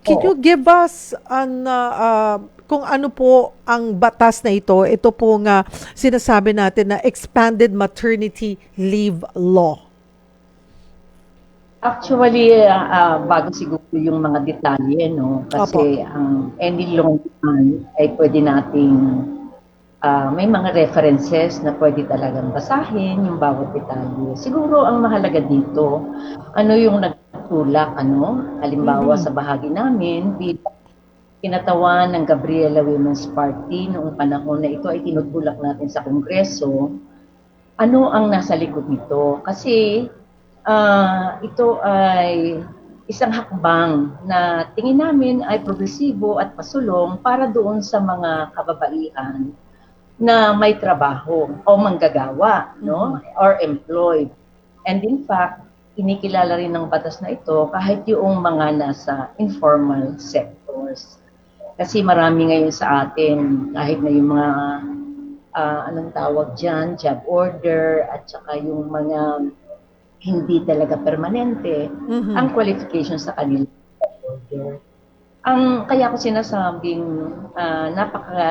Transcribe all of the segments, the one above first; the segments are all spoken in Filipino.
Can Oo. you give us an, uh, uh, kung ano po ang batas na ito? Ito po nga sinasabi natin na expanded maternity leave law. Actually, ah, ah, bago siguro yung mga detalye, no? Kasi ang any long plan ay pwede nating ah, may mga references na pwede talagang basahin yung bawat detalye. Siguro ang mahalaga dito, ano yung nagtulak, ano? Halimbawa Mhm. sa bahagi namin, bilang kinatawan ng Gabriela Women's Party noong panahon na ito ay tinutulak natin sa Kongreso, ano ang nasa likod nito? Kasi ah, ito ay isang hakbang na tingin namin ay progresibo at pasulong para doon sa mga kababaihan na may trabaho o manggagawa, no? Or employed. And in fact, kinikilala rin ng batas na ito kahit yung mga nasa informal sectors. Kasi marami ngayon sa atin, kahit na yung mga ah, anong tawag dyan, job order, at saka yung mga hindi talaga permanente, Mhm. ang qualification sa kanila job order. Ang kaya ko sinasabing ah, napaka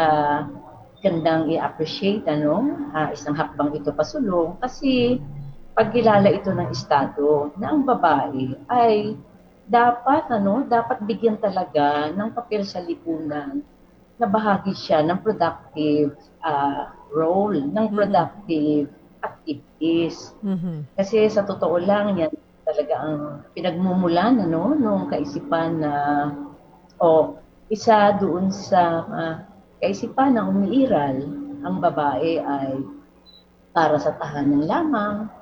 gandang i-appreciate ano, ah, isang hakbang ito pasulong kasi pagkilala ito ng estado na ang babae ay dapat ano, dapat bigyan talaga ng papel sa lipunan na bahagi siya ng productive ah, role, ng Mhm. productive activities. Mhm. Kasi sa totoo lang, yan talaga ang pinagmumulan ano, nung kaisipan na o isa doon sa ah, kaisipan na umiiral, ang babae ay para sa tahanan lamang.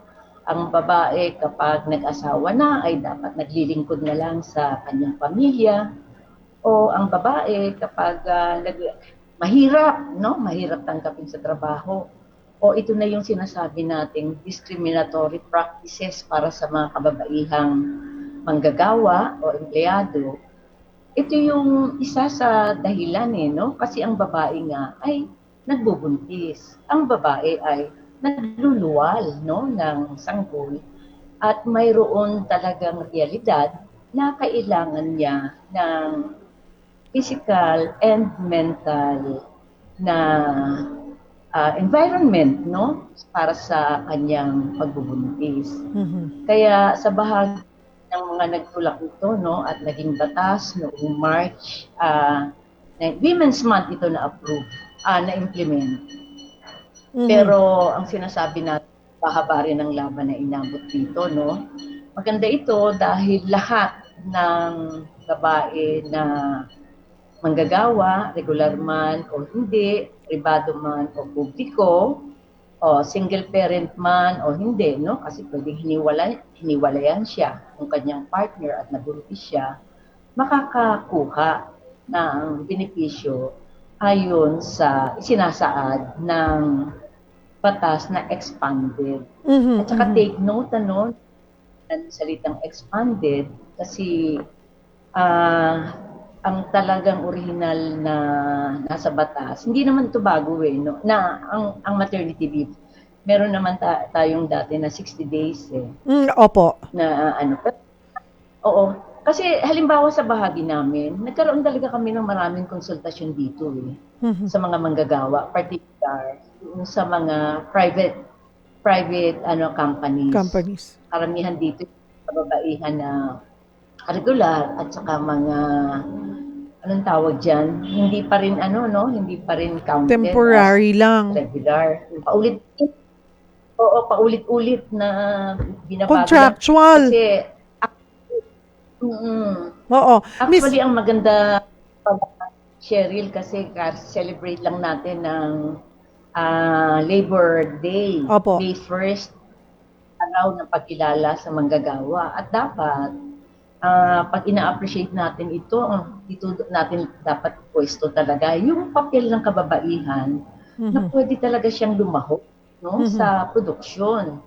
Ang babae kapag nag-asawa na ay dapat naglilingkod na lang sa kanyang pamilya. O ang babae kapag ah, nag- mahirap, no? Mahirap tanggapin sa trabaho o ito na yung sinasabi nating discriminatory practices para sa mga kababaihang manggagawa o empleyado, ito yung isa sa dahilan eh, no? Kasi ang babae nga ay nagbubuntis. Ang babae ay nagluluwal, no, ng sanggol at mayroon talagang realidad na kailangan niya ng physical and mental na ah, environment no para sa kanyang pagbubuntis. Mhm. Kaya sa bahagi ng mga nagtulak nito no at naging batas noong March ah, na Women's Month ito na approve, ah, na implement. Mhm. Pero ang sinasabi natin pahaba rin ng laban na inabot dito no. Maganda ito dahil lahat ng babae na manggagawa, regular man o hindi, pribado man o publiko, o single parent man o hindi, no? Kasi pwedeng hiniwalay, hiniwalayan siya ng kanyang partner at nabuntis siya, makakakuha ng benepisyo ayon sa sinasaad ng batas na expanded. Mhm. At saka Mhm. take note ano, ng salitang expanded kasi ah ang talagang original na nasa batas, hindi naman ito bago eh, no? na ang, ang maternity leave, meron naman ta- tayong dati na 60 days eh, Mm, opo. na ano, pero- oo, kasi halimbawa sa bahagi namin, nagkaroon talaga kami ng maraming konsultasyon dito eh Mhm. sa mga manggagawa, particular sa mga private private ano companies. Companies. Karamihan dito kababaihan na regular at saka mga anong tawag diyan, hindi pa rin ano no, hindi pa rin counted Temporary lang. regular. Paulit Oo, paulit-ulit na binabago. Contractual. Kasi mm, Oo. Miss, Actually, ang maganda, Cheryl, kasi celebrate lang natin ng ah, Labor Day. Opo. May first araw ng pagkilala sa manggagawa. At dapat, ah, pag ina-appreciate natin ito, ang dito natin dapat pwesto talaga, yung papel ng kababaihan na Mhm. pwede talaga siyang lumahok no, Mhm. sa produksyon.